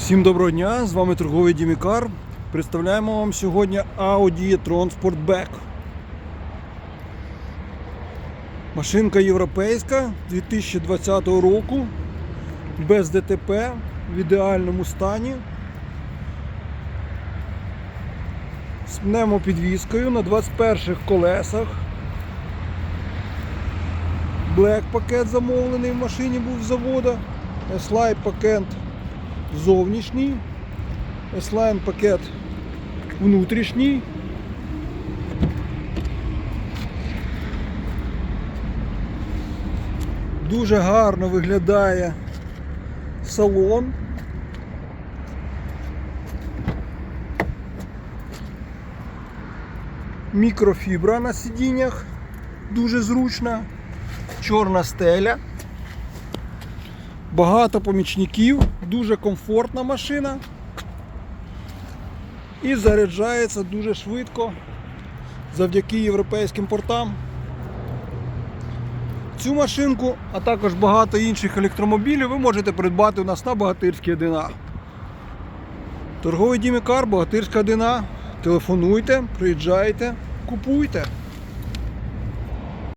Всім доброго дня! З вами торговий Дімікар. Представляємо вам сьогодні Audi e-tron. Машинка європейська 2020 року, без ДТП, в ідеальному стані. З пневмопідвіскою на 21 колесах. Black пакет замовлений в машині був з завода. S-Line пакет зовнішній, S-Line пакет внутрішній. Дуже гарно виглядає салон. Мікрофібра на сидіннях, дуже зручна, чорна стеля. Багато помічників, дуже комфортна машина. І заряджається дуже швидко завдяки європейським портам. Цю машинку, а також багато інших електромобілів ви можете придбати у нас на Богатирській 1А. Торговий Дімікар, Богатирська 1А. Телефонуйте, приїжджайте, купуйте.